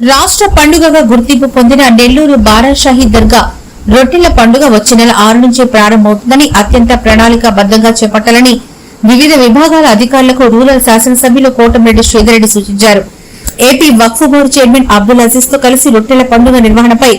రాష్ట్ర పండుగగా గుర్తింపు పొందిన నెల్లూరు బారాషాహి దర్గా రొట్టెల పండుగ వచ్చే నెల ఆరు నుంచి ప్రారంభమవుతుందని అత్యంత ప్రణాళికాబద్దంగా చేపట్టాలని వివిధ విభాగాల అధికారులకు రూరల్ శాసనసభ్యులు కోటమిరెడ్డి శ్రీధరెడ్డి సూచించారు. AP Waqf board chairman Abdul అజీజ్తో కలిసి రొట్టెల పండుగ నిర్వహణపై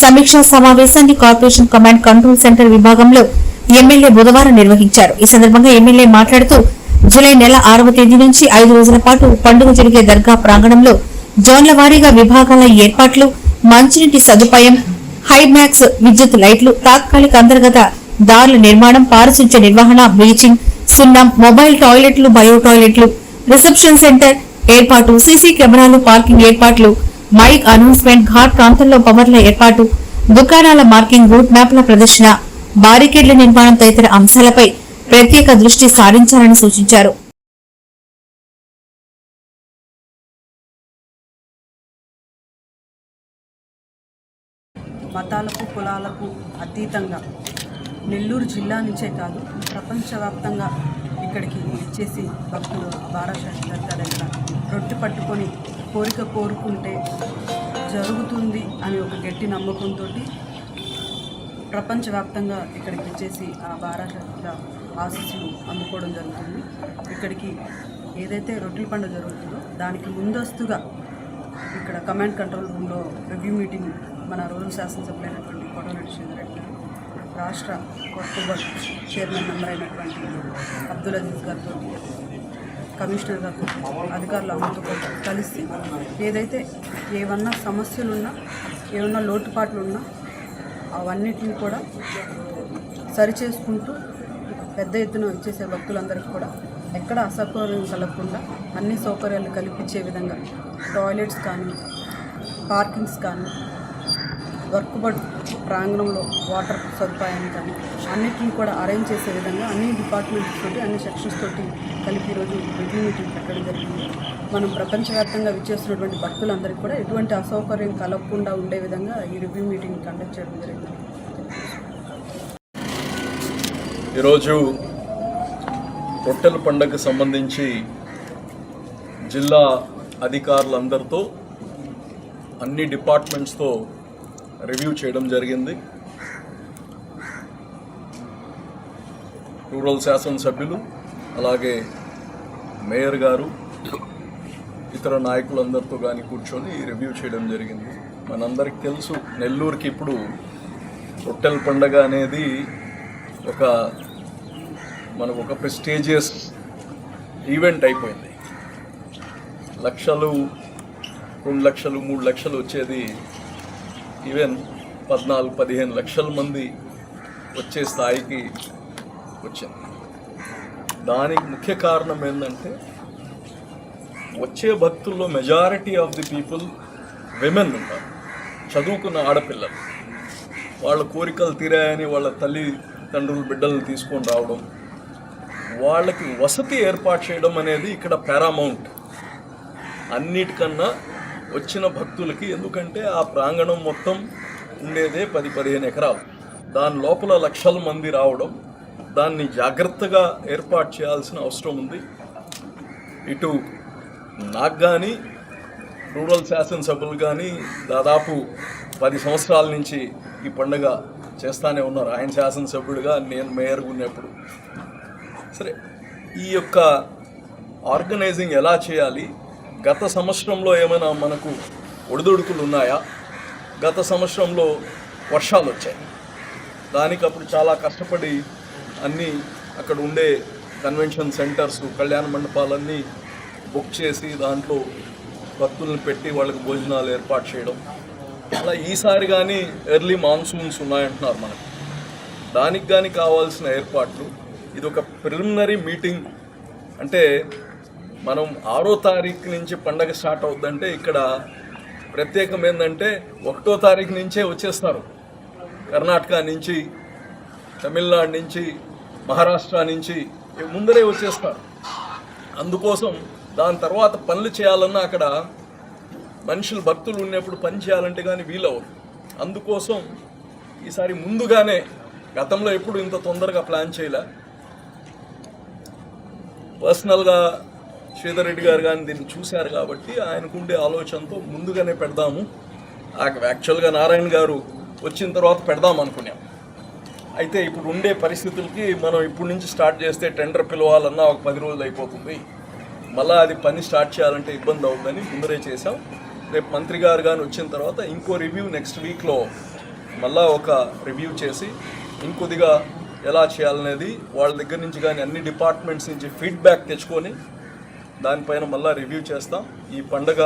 సమీక్షా సమావేశాన్ని కార్పొరేషన్ కమాండ్ కంట్రోల్ సెంటర్ విభాగంలో ఎమ్మెల్యే బుధవారం నిర్వహించారు. ఈ సందర్భంగా ఎమ్మెల్యే మాట్లాడుతూ జూలై నెల ఆరవ తేదీ నుంచి ఐదు రోజుల పాటు పండుగ జరిగే దర్గా ప్రాంగణంలో జోన్ల వారీగా విభాగాల ఏర్పాట్లు మంచినీటి సదుపాయం హైమాక్స్ విద్యుత్ లైట్లు తాత్కాలిక అంతర్గత దారుల నిర్మాణం పారిశుధ్య నిర్వహణ బ్లీచింగ్ సున్నం మొబైల్ టాయిలెట్లు బయో టాయిలెట్లు రిసెప్షన్ సెంటర్ ఏర్పాటు సీసీ కెమెరాలు పార్కింగ్ ఏర్పాట్లు మైక్ అనౌన్స్మెంట్ ఘాట్ ప్రాంతంలో పవర్ల ఏర్పాటు దుకాణాల మార్కింగ్ రూట్ మ్యాప్ల ప్రదర్శన బారికేడ్ల నిర్మాణం తదితర అంశాలపై ప్రత్యేక దృష్టి సారించాలని సూచించారు. మతాలకు కులాలకు అతీతంగా నెల్లూరు జిల్లా నుంచే కాదు ప్రపంచవ్యాప్తంగా ఇక్కడికి వచ్చేసి భక్తులు బారాషాహి దగ్గర రొట్టె పట్టుకొని కోరిక కోరుకుంటే జరుగుతుంది అని ఒక గట్టి నమ్మకంతో ప్రపంచవ్యాప్తంగా ఇక్కడికి వచ్చేసి ఆ బారాషాహిల ఆశీస్సులు అందుకోవడం జరుగుతుంది. ఇక్కడికి ఏదైతే రొట్టెల పండుగ జరుగుతుందో దానికి ముందస్తుగా ఇక్కడ కమాండ్ కంట్రోల్ రూమ్లో రివ్యూ మీటింగ్ మన రూరల్ శాసనసభ్యులైనటువంటి కోటమిరెడ్డి శ్రీధరెడ్డి గారు రాష్ట్ర అక్టోబర్ చైర్మన్ మెంబర్ అయినటువంటి అబ్దుల్ అజీజ్ గారితో కమిషనర్ గారితో అధికారులు అందరితో కలిసి ఏదైతే ఏమన్నా సమస్యలున్నా ఏమన్నా లోటుపాట్లు ఉన్నా అవన్నిటిని కూడా సరిచేసుకుంటూ పెద్ద ఎత్తున వచ్చేసే భక్తులందరికీ కూడా ఎక్కడ అసౌకర్యం కలగకుండా అన్ని సౌకర్యాలు కల్పించే విధంగా టాయిలెట్స్ కానీ పార్కింగ్స్ కానీ వర్క్ బడ్ ప్రాంగణంలో వాటర్ సదుపాయం కానీ అన్నిటిని కూడా అరేంజ్ చేసే విధంగా అన్ని డిపార్ట్మెంట్స్ తోటి అన్ని సెక్షన్స్ తోటి కలిపి ఈరోజు రివ్యూ మీటింగ్ పెట్టడం జరిగింది. మనం ప్రపంచవ్యాప్తంగా విచ్చేస్తున్నటువంటి భక్తులందరికీ కూడా ఎటువంటి అసౌకర్యం కలగకుండా ఉండే విధంగా ఈ రివ్యూ మీటింగ్ కండక్ట్ చేయడం జరిగింది. ఈరోజు రొట్టెల పండుగకు సంబంధించి జిల్లా అధికారులందరితో అన్ని డిపార్ట్మెంట్స్తో రివ్యూ చేయడం జరిగింది. రూరల్ శాసనసభ్యులు అలాగే మేయర్ గారు ఇతర నాయకులందరితో కానీ కూర్చొని రివ్యూ చేయడం జరిగింది. మనందరికి తెలుసు నెల్లూరుకి ఇప్పుడు రొట్టెల పండగ అనేది ఒక మనకు ఒక ప్రెస్టీజియస్ ఈవెంట్ అయిపోయింది. లక్షలు రెండు లక్షలు మూడు లక్షలు వచ్చేది ఈవెన్ పద్నాలుగు పదిహేను లక్షల మంది వచ్చే స్థాయికి వచ్చింది. దానికి ముఖ్య కారణం ఏంటంటే వచ్చే భక్తుల్లో majority of the people women ఉన్నారు. చదువుకున్న ఆడపిల్లలు. వాళ్ళ కోరికలు తీరాయని వాళ్ళ తల్లి తండ్రులు బిడ్డలను తీసుకొని రావడం వాళ్ళకి వసతి ఏర్పాటు చేయడం అనేది ఇక్కడ పారామౌంట్ అన్నిటికన్నా వచ్చిన భక్తులకి ఎందుకంటే ఆ ప్రాంగణం మొత్తం ఉండేదే పది పదిహేను ఎకరాలు. దాని లోపల లక్షల మంది రావడం దాన్ని జాగ్రత్తగా ఏర్పాటు చేయాల్సిన అవసరం ఉంది. ఇటు నాకు కానీ రూరల్ శాసనసభ్యులు కానీ దాదాపు పది సంవత్సరాల నుంచి ఈ పండుగ చేస్తానే ఉన్నారు. ఆయన శాసనసభ్యుడిగా నేను మేయర్గా ఉన్నప్పుడు. సరే ఈ యొక్క ఆర్గనైజింగ్ ఎలా చేయాలి? గత సంవత్సరంలో ఏమైనా మనకు ఒడిదుడుకులు ఉన్నాయా? గత సంవత్సరంలో వర్షాలు వచ్చాయి. దానికి అప్పుడు చాలా కష్టపడి అన్నీ అక్కడ ఉండే కన్వెన్షన్ సెంటర్స్ కళ్యాణ మండపాలన్నీ బుక్ చేసి దాంట్లో భక్తులను పెట్టి వాళ్ళకి భోజనాలు ఏర్పాటు చేయడం. అలా ఈసారి కానీ ఎర్లీ మాన్సూన్స్ ఉన్నాయంటున్నారు మనకు. దానికి కానీ కావాల్సిన ఏర్పాట్లు ఇది ఒక ప్రిలిమినరీ మీటింగ్. అంటే మనం ఆరో తారీఖు నుంచి పండగ స్టార్ట్ అవుద్దంటే ఇక్కడ ప్రత్యేకం ఏంటంటే ఒకటో తారీఖు నుంచే వచ్చేస్తారు. కర్ణాటక నుంచి తమిళనాడు నుంచి మహారాష్ట్ర నుంచి ముందరే వచ్చేస్తారు. అందుకోసం దాని తర్వాత పనులు చేయాలన్నా అక్కడ మనుషులు భక్తులు ఉన్నప్పుడు పని చేయాలంటే కానీ వీలవరు అందుకోసం ఈసారి ముందుగానే గతంలో ఎప్పుడు ఇంత తొందరగా ప్లాన్ చేయలే. పర్సనల్గా శ్రీధర్ రెడ్డి గారు కానీ దీన్ని చూశారు కాబట్టి ఆయనకుండే ఆలోచనతో ముందుగానే పెడదాము. యాక్చువల్గా నారాయణ గారు వచ్చిన తర్వాత పెడదాం అనుకున్నాం. అయితే ఇప్పుడు ఉండే పరిస్థితులకి మనం ఇప్పటి నుంచి స్టార్ట్ చేస్తే టెండర్ పిలవాలన్నా ఒక పది రోజులు అయిపోతుంది. మళ్ళీ అది పని స్టార్ట్ చేయాలంటే ఇబ్బంది అవుతుందని ముందరే చేసాం రేపు మంత్రి గారు కానీ వచ్చిన తర్వాత ఇంకో రివ్యూ నెక్స్ట్ వీక్లో మళ్ళా ఒక రివ్యూ చేసి ఇంకొద్దిగా ఎలా చేయాలనేది వాళ్ళ దగ్గర నుంచి కానీ అన్ని డిపార్ట్మెంట్స్ నుంచి ఫీడ్బ్యాక్ తెచ్చుకొని దానిపైన మళ్ళీ రివ్యూ చేస్తాం. ఈ పండగ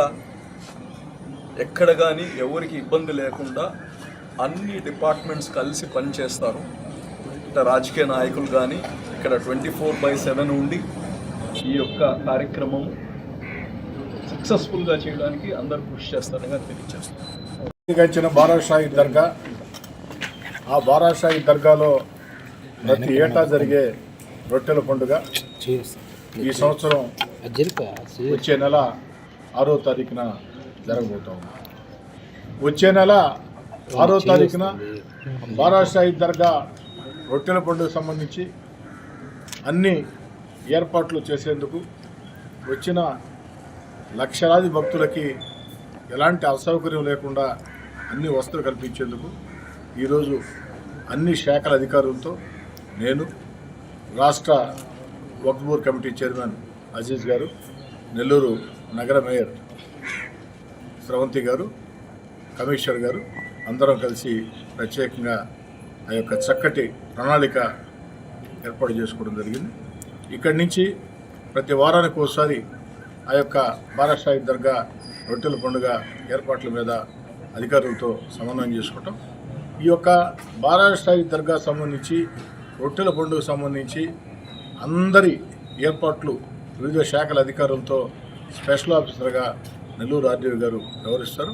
ఎక్కడ కానీ ఎవరికి ఇబ్బంది లేకుండా అన్ని డిపార్ట్మెంట్స్ కలిసి పనిచేస్తారు ఇట్లా రాజకీయ నాయకులు కానీ ఇక్కడ ట్వంటీ ఫోర్ బై సెవెన్ ఉండి ఈ యొక్క కార్యక్రమం సక్సెస్ఫుల్గా చేయడానికి అందరు కృషి చేస్తారని తెలియజేస్తారు గంచిన బారాషాహి దర్గా. ఆ బారాషాహి దర్గాలో ప్రతి ఏటా జరిగే రొట్టెల పండుగ ఈ సంవత్సరం వచ్చే నెల ఆరో తారీఖున జరగబోతా ఉంది. వచ్చే నెల ఆరో తారీఖున బారాషాహి దర్గా రొట్టెల పండుగ సంబంధించి అన్ని ఏర్పాట్లు చేసేందుకు వచ్చిన లక్షలాది భక్తులకి ఎలాంటి అసౌకర్యం లేకుండా అన్ని వసతులు కల్పించేందుకు ఈరోజు అన్ని శాఖల అధికారులతో నేను రాష్ట్ర వక్ఫ్ కమిటీ చైర్మన్ అజీజ్ గారు నెల్లూరు నగర మేయర్ స్రవంతి గారు కమిషనర్ గారు అందరం కలిసి ప్రత్యేకంగా ఆ యొక్క చక్కటి ప్రణాళిక ఏర్పాటు చేసుకోవడం జరిగింది. ఇక్కడి నుంచి ప్రతి వారానికి ఒకసారి ఆ యొక్క బారాషాహి దర్గా రొట్టెల పండుగ ఏర్పాట్ల మీద అధికారులతో సమన్వయం చేసుకోవటం. ఈ యొక్క బారాషాహి దర్గా సంబంధించి రొట్టెల పండుగ సంబంధించి అందరి ఏర్పాట్లు వివిధ శాఖల అధికారులతో స్పెషల్ ఆఫీసర్గా నెల్లూరు ఆర్డీఓ గారు వ్యవహరిస్తారు.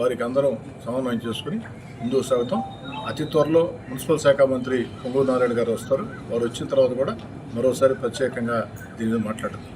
వారికి అందరం సమన్వయం చేసుకుని ముందుకు సాగుతాం. అతి త్వరలో మున్సిపల్ శాఖ మంత్రి పొంగు నారాయణ గారు వస్తారు. వారు వచ్చిన తర్వాత కూడా మరోసారి ప్రత్యేకంగా దీని మీద మాట్లాడతారు